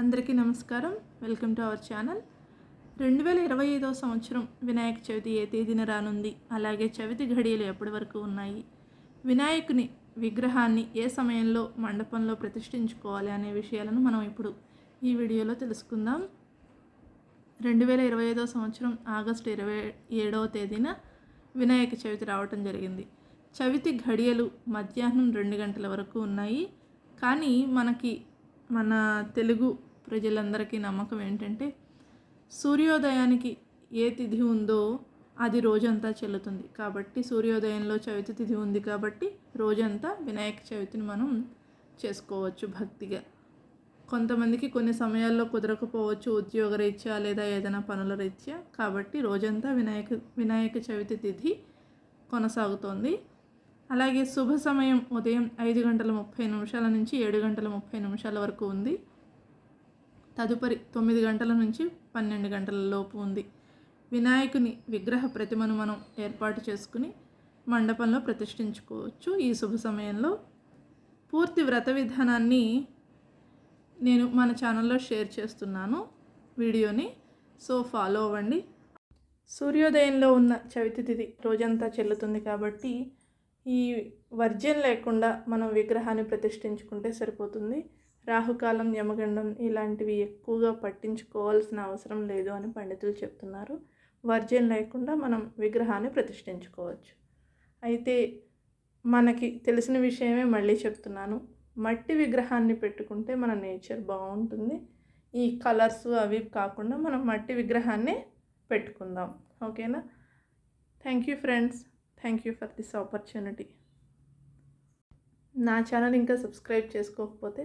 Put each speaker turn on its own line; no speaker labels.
అందరికీ నమస్కారం. Welcome to our channel. రెండు వేల ఇరవై ఐదో సంవత్సరం వినాయక చవితి ఏ తేదీన రానుంది? అలాగే చవితి ఘడియలు ఎప్పటి వరకు ఉన్నాయి? వినాయకుని విగ్రహాన్ని ఏ సమయంలో మండపంలో ప్రతిష్ఠించుకోవాలి అనే విషయాలను మనం ఇప్పుడు ఈ వీడియోలో తెలుసుకుందాం. రెండు వేల ఇరవై ఐదవ సంవత్సరం ఆగస్టు ఇరవై ఏడవ తేదీన వినాయక చవితి రావటం జరిగింది. చవితి ఘడియలు మధ్యాహ్నం రెండు గంటల వరకు ఉన్నాయి. కానీ మనకి మన తెలుగు ప్రజలందరికీ నమ్మకం ఏంటంటే సూర్యోదయానికి ఏ తిథి ఉందో అది రోజంతా చెల్లుతుంది. కాబట్టి సూర్యోదయంలో చవితి తిథి ఉంది కాబట్టి రోజంతా వినాయక చవితిని మనం చేసుకోవచ్చు భక్తిగా. కొంతమందికి కొన్ని సమయాల్లో కుదరకపోవచ్చు ఉద్యోగ రీత్యా లేదా ఏదైనా పనుల రీత్యా కాబట్టి రోజంతా వినాయక వినాయక చవితి తిథి కొనసాగుతోంది. అలాగే శుభ సమయం ఉదయం ఐదు గంటల ముప్పై నిమిషాల నుంచి ఏడు గంటల ముప్పై నిమిషాల వరకు ఉంది. తదుపరి తొమ్మిది గంటల నుంచి పన్నెండు గంటల లోపు ఉంది. వినాయకుని విగ్రహ ప్రతిమను మనం ఏర్పాటు చేసుకుని మండపంలో ప్రతిష్ఠించుకోవచ్చు. ఈ శుభ సమయంలో పూర్తి వ్రత విధానాన్ని నేను మన ఛానల్లో షేర్ చేస్తున్నాను. వీడియోని సో ఫాలో అవ్వండి. సూర్యోదయంలో ఉన్న చవితి తిథి రోజంతా చెల్లుతుంది కాబట్టి ఈ వర్జ్యం లేకుండా మనం విగ్రహాన్ని ప్రతిష్ఠించుకుంటే సరిపోతుంది. రాహుకాలం యమగండం ఇలాంటివి ఎక్కువగా పట్టించుకోవాల్సిన అవసరం లేదు అని పండితులు చెప్తున్నారు. వర్జ్యం లేకుండా మనం విగ్రహాన్ని ప్రతిష్ఠించుకోవచ్చు. అయితే మనకి తెలిసిన విషయమే మళ్ళీ చెప్తున్నాను. మట్టి విగ్రహాన్ని పెట్టుకుంటే మన నేచర్ బాగుంటుంది. ఈ కలర్స్ అవి కాకుండా మనం మట్టి విగ్రహాన్ని పెట్టుకుందాం. ఓకేనా? Thank you friends. Thank you for this opportunity. నా ఛానల్ ఇంకా సబ్స్క్రైబ్ చేసుకోకపోతే